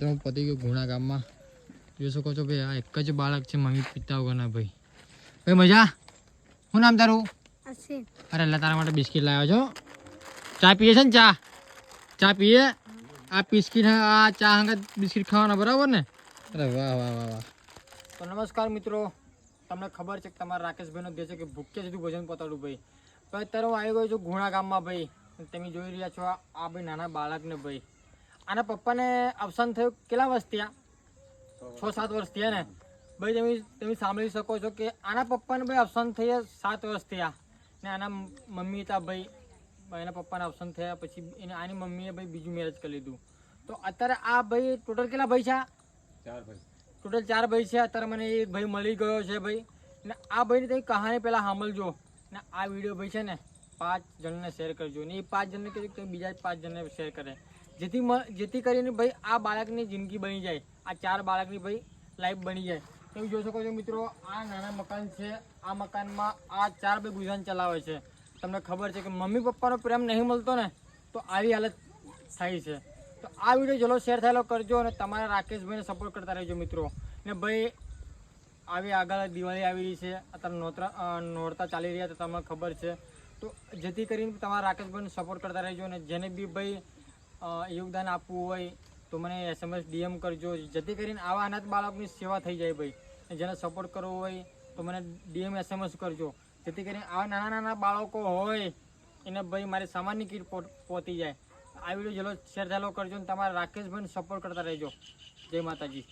તમે પતી ગયો ગુણા ગામમાં. જોઈ શકો છો ભાઈ આ એક જ બાળક છે મમ્મી પિતા વગરના ભાઈ. ભાઈ મજા? શું નામ તારું? અરે એટલે તારા માટે બિસ્કિટ લાવ્યો છો. ચા પીએ છે ને ચા? ચા પીએ? આ બિસ્કિટ આ ચા હંગત બિસ્કિટ ખાવાના બરાબર ને? અરે વાહ વાહ વાહ વાહ. તો નમસ્કાર મિત્રો. તમને ખબર છે કે તમારા રાકેશભાઈનો દેશ છે કે ભૂખ્યા સુધી ભોજન પતાડું ભાઈ. ભાઈ અત્યારે હું આવી ગયો છું ગુણા ગામમાં ભાઈ. તમે જોઈ રહ્યા છો આ આ ભાઈ નાના બાળકને ભાઈ. આના પપ્પાને અવસાન થયું કેટલા વર્ષ થયા? છ સાત વર્ષ થયા ને? ભાઈ તમે તમે સાંભળી શકો છો કે આના પપ્પાને ભાઈ અવસાન થયા સાત વર્ષ થયા. ને આના મમ્મી હતા ભાઈ એના પપ્પાને અવસાન થયા પછી એને આની મમ્મીએ ભાઈ બીજું મેરેજ કરી લીધું. તો અત્યારે આ ભાઈ ટોટલ કેટલા ભાઈ છે આ? ટોટલ ચાર ભાઈ છે. અત્યારે મને એક ભાઈ મળી ગયો છે ભાઈ. ને આ ભાઈની તમે કહાની પહેલાં સાંભળજો. ને આ વીડિયો ભાઈ છે ને પાંચ જણને શેર કરજો. ને એ પાંચ જણને કહેજો કે બીજા પાંચ જણને શેર કરે. જેથી જેથી કરીને ભાઈ આ બાળકની જિંદગી બની જાય. આ ચાર બાળકની ભાઈ લાઈફ બની જાય. તમે જોઈ શકો છો મિત્રો, આ નાના મકાન છે. આ મકાનમાં આ ચાર ભાઈ ગુજરાન ચલાવે છે. તમને ખબર છે કે મમ્મી પપ્પાનો પ્રેમ નહીં મળતો ને, તો આવી હાલત થાય છે. તો આ વીડિયો જલો શેર થયેલો કરજો અને તમારા રાકેશભાઈને સપોર્ટ કરતા રહેજો મિત્રો. ને ભાઈ, આવી આગળ દિવાળી આવી રહી છે. અત્યારે નોતરા નોરતા ચાલી રહ્યા તો તમને ખબર છે. તો જેથી કરીને તમારા રાકેશભાઈને સપોર્ટ કરતા રહેજો અને જેને બી ભાઈ યોગદાન આપવું હોય તો મને એસએમએસ ડીએમ કરજો, જેથી કરીને આવા અનાથ બાળકની સેવા થઈ જાય ભાઈ. જેને સપોર્ટ કરવો હોય તો મને ડીએમ એસએમએસ કરજો. જેથી કરીને આવા નાના નાના બાળકો હોય, એને ભાઈ મારી સામાન્ય કીટ પહોંચ- જાય. આ વીડિયો જેલો શેર થયેલો કરજો અને તમારા રાકેશભાઈને સપોર્ટ કરતા રહેજો. જય માતાજી.